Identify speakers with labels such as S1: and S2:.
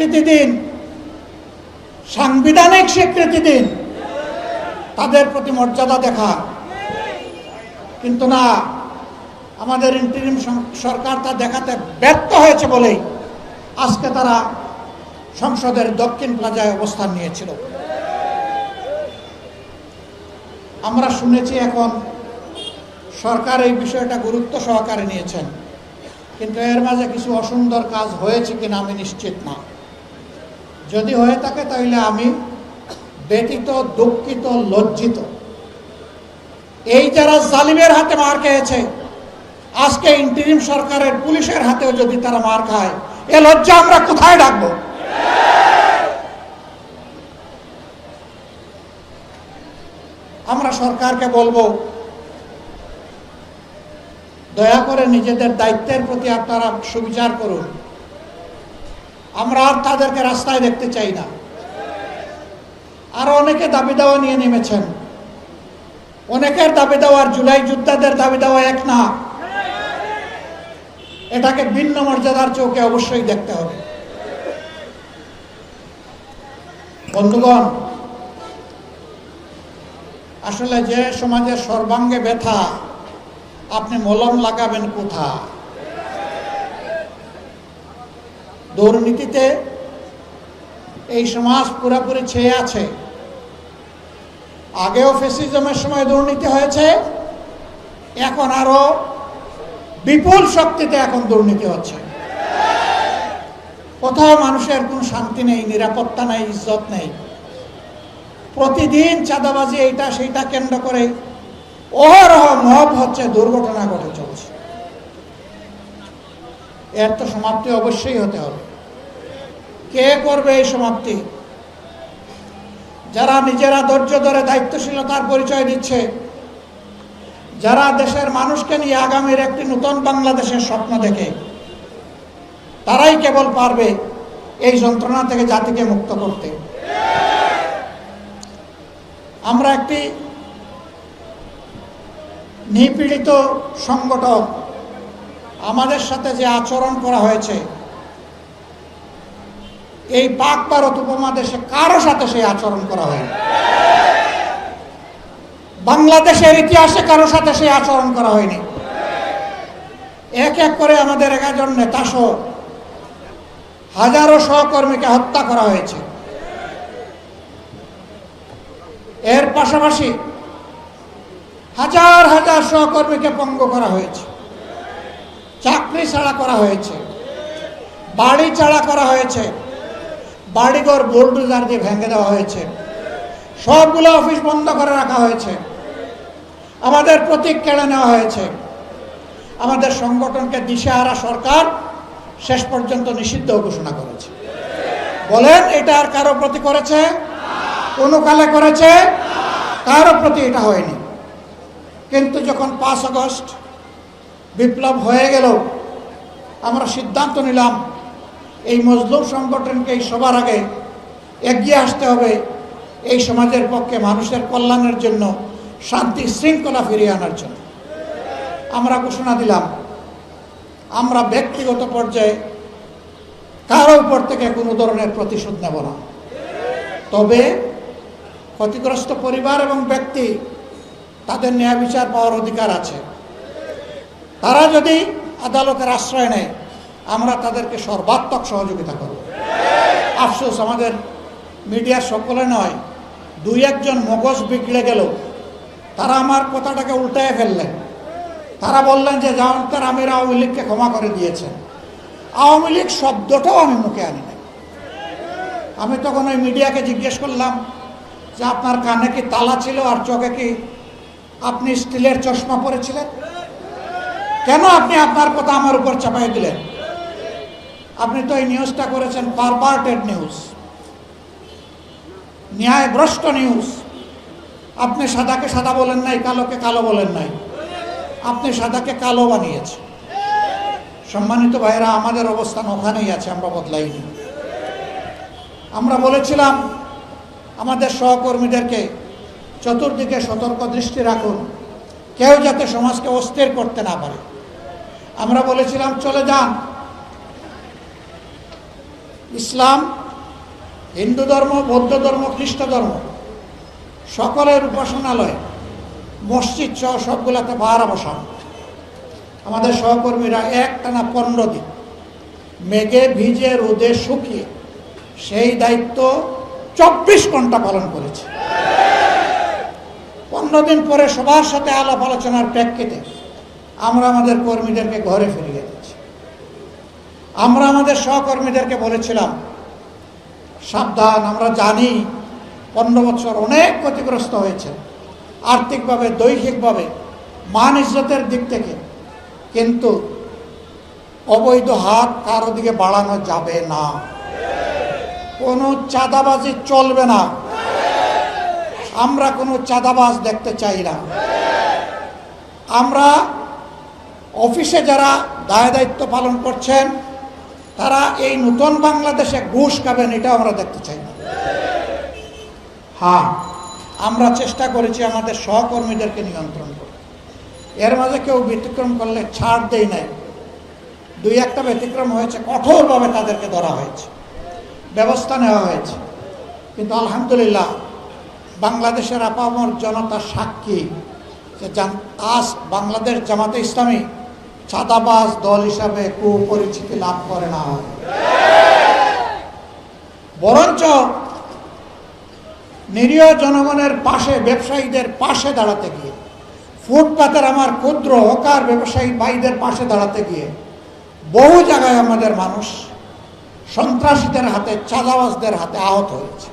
S1: স্বীকৃতি দিন। সাংবিধানিক স্বীকৃতি দিন। তাদের প্রতি মর্যাদা দেখা। কিন্তু না, আমাদের ইন্টারিম সরকার তা দেখাতে ব্যর্থ হয়েছে বলেই আজকে তারা সংসদের দক্ষিণ প্লাজায় অবস্থান নিয়েছিল। আমরা শুনেছি এখন সরকার এই বিষয়টা গুরুত্ব সহকারে নিয়েছেন। কিন্তু এর মাঝে কিছু অসুন্দর কাজ হয়েছে কিনা আমি নিশ্চিত না। যদি হয়ে থাকে তাহলে আমি ব্যতীত দুঃখিত, লজ্জিত। এই যারা জালিমের হাতে মার খেয়েছে, আজকে ইন্টারিম সরকারের পুলিশের হাতেও যদি তারা মার খায়, এ লজ্জা আমরা কোথায় ডাকবো আমরা সরকারকে বলব, দয়া করে নিজেদের দায়িত্বের প্রতি আপনারা সুবিচার করুন। আমরা আর তাদেরকে রাস্তায় দেখতে চাই না। আরও অনেকে দাবি দেওয়া নিয়ে নেমেছেন। অনেকের দাবি দেওয়ার জুলাই যোদ্ধাদের দাবি দেওয়া এক না। এটাকে ভিন্ন মর্যাদার চোখে অবশ্যই দেখতে হবে। বন্ধুগণ, আসলে যে সমাজের সর্বাঙ্গে ব্যথা, আপনি মলম লাগাবেন কোথা দুর্নীতিতে এই সমাজ পুরোপুরি ছেয়ে আছে। আগেও ফেসিজমের সময় দুর্নীতি হয়েছে, এখন আরও বিপুল শক্তিতে এখন দুর্নীতি হচ্ছে। কোথাও মানুষের কোনো শান্তি নেই, নিরাপত্তা নেই, ইজ্জত নেই। প্রতিদিন চাঁদাবাজি এইটা সেইটা কেন্দ্র করে অহরহ মব হচ্ছে, দুর্ঘটনা ঘটে চলছে। এর তো সমাপ্তি অবশ্যই হতে হবে। কে করবে এই সমাপ্তি? যারা নিজেরা ধৈর্য ধরে দায়িত্বশীলতার পরিচয় দিচ্ছে, যারা দেশের মানুষকে নিয়ে আগামীর একটি নতুন বাংলাদেশের স্বপ্ন দেখে, তারাই কেবল পারবে এই যন্ত্রণা থেকে জাতিকে মুক্ত করতে। আমরা একটি নিপীড়িত সংগঠন আমাদের সাথে যে আচরণ করা হয়েছে এই পাক ভারত উপমহাদেশে কারও সাথে সেই আচরণ করা হয় বাংলাদেশের ইতিহাসে কারও সাথে সেই আচরণ করা হয়নি। এক এক করে আমাদের এগারোজন নেতা সহ হাজারো সহকর্মীকে হত্যা করা হয়েছে। এর পাশাপাশি হাজার হাজার সহকর্মীকে পঙ্গ করা হয়েছে। চাকরি ছাড়া করা হয়েছে। বাড়ি ছাড়া করা হয়েছে। বাড়িঘর, বোল্ডোজার দিয়ে ভেঙে দেওয়া হয়েছে। সবগুলো অফিস বন্ধ করে রাখা হয়েছে। আমাদের প্রতীক কেড়ে নেওয়া হয়েছে। আমাদের সংগঠনকে দিশেহারা সরকার শেষ পর্যন্ত নিষিদ্ধ ঘোষণা করেছে। বলেন, এটা আর কারও প্রতি করেছে? কোনো কালে করেছে? কারও প্রতি এটা হয়নি। কিন্তু যখন পাঁচ আগস্ট বিপ্লব হয়ে গেল, আমরা সিদ্ধান্ত নিলাম এই মজলুম সংগঠনকে সবার আগে এগিয়ে আসতে হবে এই সমাজের পক্ষে, মানুষের কল্যাণের জন্য, শান্তি শৃঙ্খলা ফিরিয়ে আনার জন্য। আমরা ঘোষণা দিলাম, আমরা ব্যক্তিগত পর্যায়ে কারও উপর থেকে কোনো ধরনের প্রতিশোধ নেব না। তবে ক্ষতিগ্রস্ত পরিবার এবং ব্যক্তি, তাদের ন্যায় বিচার পাওয়ার অধিকার আছে। তারা যদি আদালতের আশ্রয় নেয় আমরা তাদেরকে সর্বাত্মক সহযোগিতা করব। আফসোস, আমাদের মিডিয়ার সকলে নয়, দুই একজন মগজ বিগড়ে গেল। তারা আমার কথাটাকে উল্টায় ফেললেন। তারা বললেন যে জামানতার আমির আওয়ামী লীগকে ক্ষমা করে দিয়েছেন। আওয়ামী লীগ শব্দটাও আমি মুখে আনি নাই। আমি তখন ওই মিডিয়াকে জিজ্ঞেস করলাম যে, আপনার কানে কি তালা ছিল আর চোখে কি আপনি স্টিলের চশমা পরেছিলেন? কেন আপনি আপনার কথা আমার উপর চাপাই দিলেন? আপনি তো এই নিউজটা করেছেন পারপার্টেড নিউজ ন্যায়ভ্রষ্ট নিউজ আপনি সাদাকে সাদা বলেন নাই, কালোকে কালো বলেন নাই। আপনি সাদাকে কালো বানিয়েছেন। সম্মানিত ভাইরা আমাদের অবস্থান ওখানেই আছে, আমরা বদলাইনি। আমরা বলেছিলাম, আমাদের সহকর্মীদেরকে চতুর্দিকে সতর্ক দৃষ্টি রাখুন, কেউ যাতে সমাজকে অস্থির করতে না পারে। আমরা বলেছিলাম, চলে যান। ইসলাম, হিন্দু ধর্ম, বৌদ্ধ ধর্ম, খ্রিস্ট ধর্ম, সকলের উপাসনালয়, মসজিদ সহ সবগুলোতে পাহারা বসান। আমাদের সহকর্মীরা এক টানা পনেরো দিন মেঘে ভিজে রোদে শুকিয়ে সেই দায়িত্ব চব্বিশ ঘণ্টা পালন করেছে। পনেরো দিন পরে সবার সাথে আলাপ আলোচনার প্রেক্ষিতে আমরা আমাদের কর্মীদেরকে ঘরে দিচ্ছি আমরা আমাদের সহকর্মীদেরকে বলেছিলাম, সাবধান, আমরা জানি পনেরো বছর অনেক ক্ষতিগ্রস্ত হয়েছে, আর্থিকভাবে, দৈহিকভাবে, মান ইজ্জতের দিক থেকে, কিন্তু অবৈধ হাত কারও দিকে বাড়ানো যাবে না। কোনো চাঁদাবাজি চলবে না। আমরা কোনো চাঁদাবাজ দেখতে চাই না। আমরা অফিসে যারা দায় দায়িত্ব পালন করছেন তারা এই নতুন বাংলাদেশে ঘুষ খাবেন এটা আমরা দেখতে চাই না। হ্যাঁ আমরা চেষ্টা করেছি আমাদের সহকর্মীদেরকে নিয়ন্ত্রণ করতে এর মাঝে কেউ ব্যতিক্রম করলে ছাড় দেই নাই। দুই একটা ব্যতিক্রম হয়েছে, কঠোরভাবে তাদেরকে ধরা হয়েছে, ব্যবস্থা নেওয়া হয়েছে। কিন্তু আলহামদুলিল্লাহ, বাংলাদেশের আপামর জনতা সাক্ষী যে আজ বাংলাদেশ জামাতে ইসলামী চাঁদাবাজ দল হিসাবে কুপরিচিতি লাভ করে না। বরঞ্চ নিরীহ জনগণের পাশে, ব্যবসায়ীদের পাশে দাঁড়াতে গিয়ে, ফুটপাতের আমার ক্ষুদ্র হকার ব্যবসায়ী ভাইদের পাশে দাঁড়াতে গিয়ে, বহু জায়গায় আমাদের মানুষ সন্ত্রাসীদের হাতে, চাঁদাবাজদের হাতে আহত হয়েছে।